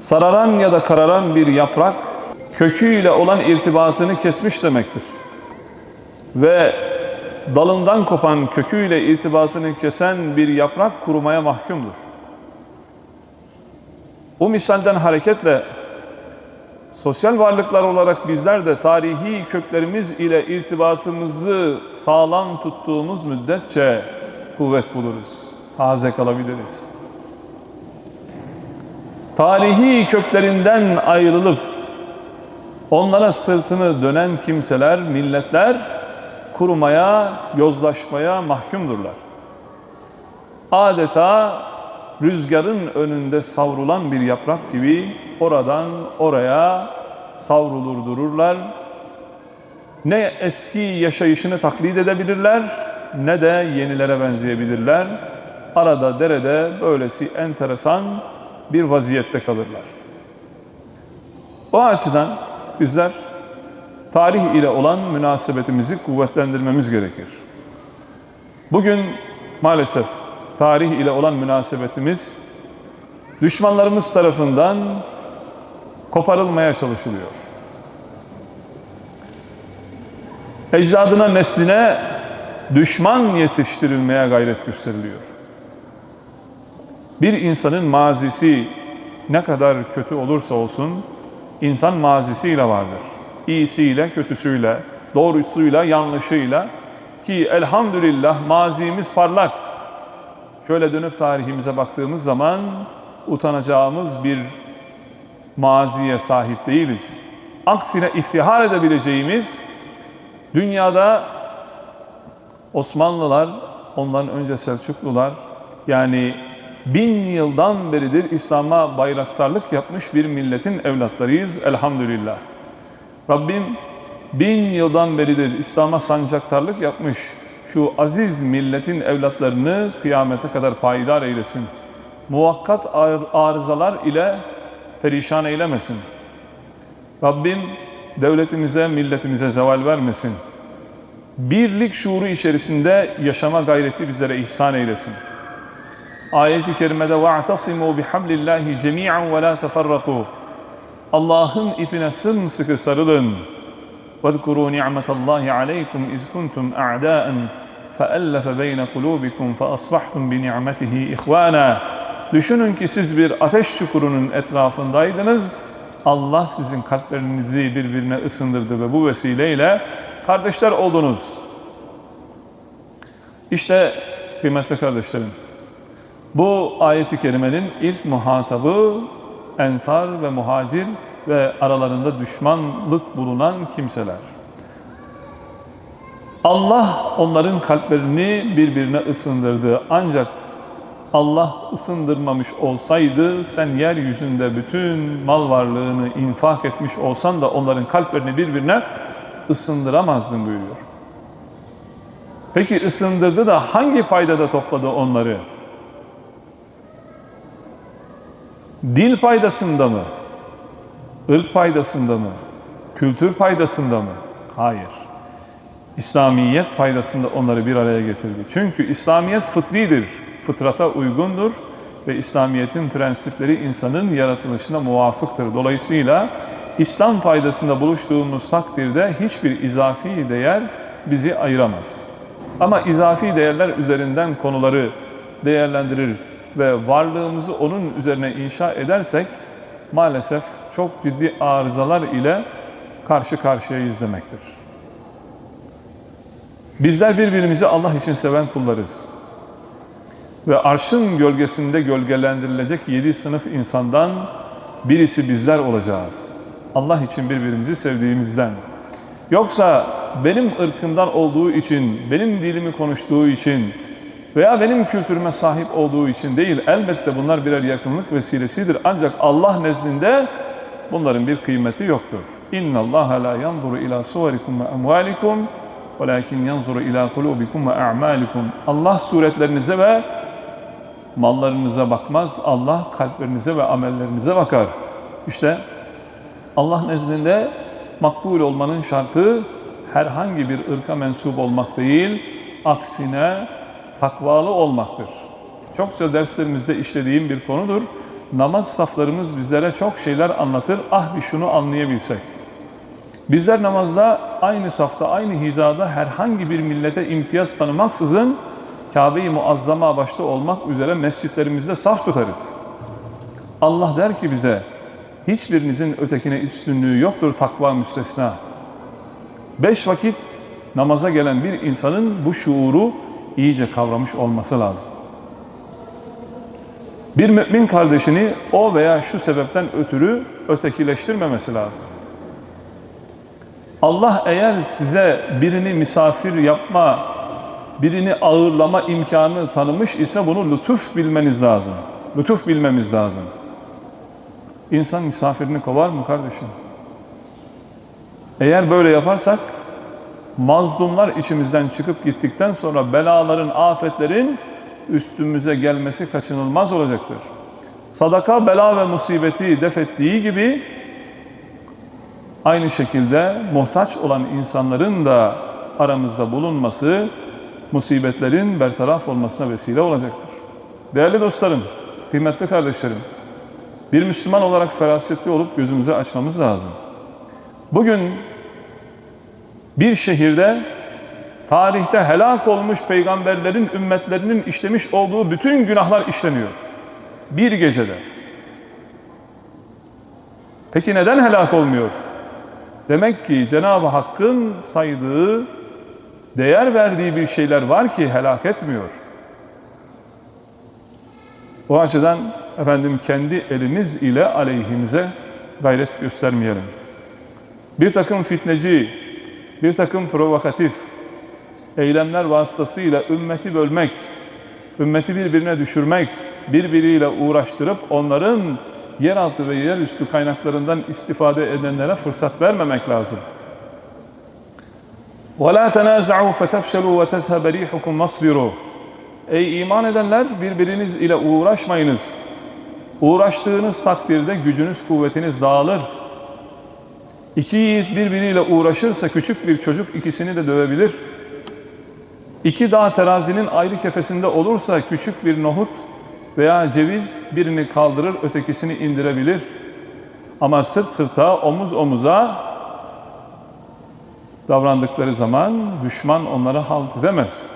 Sararan ya da kararan bir yaprak köküyle olan irtibatını kesmiş demektir. Ve dalından kopan köküyle irtibatını kesen bir yaprak kurumaya mahkumdur. Bu misalden hareketle sosyal varlıklar olarak bizler de tarihi köklerimiz ile irtibatımızı sağlam tuttuğumuz müddetçe kuvvet buluruz, taze kalabiliriz. Tarihi köklerinden ayrılıp onlara sırtını dönen kimseler, milletler kurumaya, yozlaşmaya mahkumdurlar. Adeta rüzgarın önünde savrulan bir yaprak gibi oradan oraya savrulur dururlar. Ne eski yaşayışını taklit edebilirler ne de yenilere benzeyebilirler. Arada derede böylesi enteresan bir vaziyette kalırlar. O açıdan bizler tarih ile olan münasebetimizi kuvvetlendirmemiz gerekir. Bugün maalesef tarih ile olan münasebetimiz düşmanlarımız tarafından koparılmaya çalışılıyor. Ecdadına, nesline düşman yetiştirilmeye gayret gösteriliyor. Bir insanın mazisi ne kadar kötü olursa olsun insan mazisiyle vardır. İyisiyle, kötüsüyle, doğrusuyla, yanlışıyla ki elhamdülillah mazimiz parlak. Şöyle dönüp tarihimize baktığımız zaman utanacağımız bir maziye sahip değiliz. Aksine iftihar edebileceğimiz dünyada Osmanlılar, ondan önce Selçuklular yani bin yıldan beridir İslam'a bayraktarlık yapmış bir milletin evlatlarıyız elhamdülillah. Rabbim bin yıldan beridir İslam'a sancaktarlık yapmış şu aziz milletin evlatlarını kıyamete kadar payidar eylesin. Muvakkat arızalar ile perişan eylemesin. Rabbim devletimize, milletimize zeval vermesin. Birlik şuuru içerisinde yaşama gayreti bizlere ihsan eylesin. Ayet-i kerimede وَاَعْتَصِمُوا بِحَبْلِ اللّٰهِ جَمِيعًا وَلَا تَفَرَّقُوا Allah'ın ipine sımsıkı sarılın. وَاذْكُرُوا نِعْمَةَ اللّٰهِ عَلَيْكُمْ اِذْ كُنْتُمْ اَعْدَاءً فَأَلَّفَ بَيْنَ قُلُوبِكُمْ فَأَصْبَحْتُمْ بِنِعْمَتِهِ اِخْوَانًا Düşünün ki siz bir ateş çukurunun etrafındaydınız. Allah sizin kalplerinizi birbirine ısındırdı ve bu vesileyle kardeşler oldunuz. İşte kıymetli kardeşlerim, bu ayeti kerimenin ilk muhatabı ensar ve muhacir ve aralarında düşmanlık bulunan kimseler. Allah onların kalplerini birbirine ısındırdı. Ancak Allah ısındırmamış olsaydı sen yeryüzünde bütün mal varlığını infak etmiş olsan da onların kalplerini birbirine ısındıramazdın buyuruyor. Peki ısındırdı da hangi paydada topladı onları? Dil paydasında mı? Irk paydasında mı? Kültür paydasında mı? Hayır. İslamiyet paydasında onları bir araya getirdi. Çünkü İslamiyet fıtridir, fıtrata uygundur ve İslamiyet'in prensipleri insanın yaratılışına muvafıktır. Dolayısıyla İslam paydasında buluştuğumuz takdirde hiçbir izafi değer bizi ayıramaz. Ama izafi değerler üzerinden konuları değerlendirir ve varlığımızı onun üzerine inşa edersek maalesef çok ciddi arızalar ile karşı karşıyayız demektir. Bizler birbirimizi Allah için seven kullarız. Ve arşın gölgesinde gölgelendirilecek yedi sınıf insandan birisi bizler olacağız. Allah için birbirimizi sevdiğimizden. Yoksa benim ırkımdan olduğu için, benim dilimi konuştuğu için veya benim kültürüme sahip olduğu için değil. Elbette bunlar birer yakınlık vesilesidir. Ancak Allah nezdinde bunların bir kıymeti yoktur. İnna Allah la yanzuru ila suverikum ve amwalikum velakin yanzuru ila kulubikum ve a'malikum. Allah suretlerinize ve mallarınıza bakmaz. Allah kalplerinize ve amellerinize bakar. İşte Allah nezdinde makbul olmanın şartı herhangi bir ırka mensup olmak değil, aksine takvalı olmaktır. Çokça derslerimizde işlediğim bir konudur. namaz saflarımız bizlere çok şeyler anlatır. Ah bir şunu anlayabilsek. Bizler namazda aynı safta, aynı hizada herhangi bir millete imtiyaz tanımaksızın Kabe-i Muazzama başta olmak üzere mescitlerimizde saf tutarız. Allah der ki bize, hiçbirinizin ötekine üstünlüğü yoktur takva müstesna. Beş vakit namaza gelen bir insanın bu şuuru iyice kavramış olması lazım. Bir mümin kardeşini o veya şu sebepten ötürü ötekileştirmemesi lazım. Allah eğer size birini misafir yapma, birini ağırlama imkanı tanımış ise bunu lütuf bilmeniz lazım. Lütuf bilmemiz lazım. İnsan misafirini kovar mı kardeşim? Eğer böyle yaparsak mazlumlar içimizden çıkıp gittikten sonra belaların, afetlerin üstümüze gelmesi kaçınılmaz olacaktır. Sadaka bela ve musibeti def ettiği gibi aynı şekilde muhtaç olan insanların da aramızda bulunması musibetlerin bertaraf olmasına vesile olacaktır. Değerli dostlarım, kıymetli kardeşlerim, bir Müslüman olarak ferasetli olup gözümüzü açmamız lazım. Bugün bir şehirde tarihte helak olmuş peygamberlerin ümmetlerinin işlemiş olduğu bütün günahlar işleniyor. Bir gecede. Peki neden helak olmuyor? Demek ki Cenab-ı Hakk'ın saydığı, değer verdiği bir şeyler var ki helak etmiyor. O açıdan efendim kendi elimiz ile aleyhimize gayret göstermeyelim. Bir takım fitneci, bir takım provokatif eylemler vasıtasıyla ümmeti bölmek, ümmeti birbirine düşürmek, birbiriyle uğraştırıp onların yeraltı ve yerüstü kaynaklarından istifade edenlere fırsat vermemek lazım. وَلَا تَنَازَعُوا فَتَفْشَلُوا وَتَذْهَبَ رِيحُكُمْ وَاصْبِرُوا Ey iman edenler birbiriniz ile uğraşmayınız. Uğraştığınız takdirde gücünüz, kuvvetiniz dağılır. İki yiğit birbiriyle uğraşırsa küçük bir çocuk ikisini de dövebilir. İki dağ terazinin ayrı kefesinde olursa küçük bir nohut veya ceviz birini kaldırır, ötekisini indirebilir. Ama sırt sırta, omuz omuza davrandıkları zaman düşman onları halt edemez.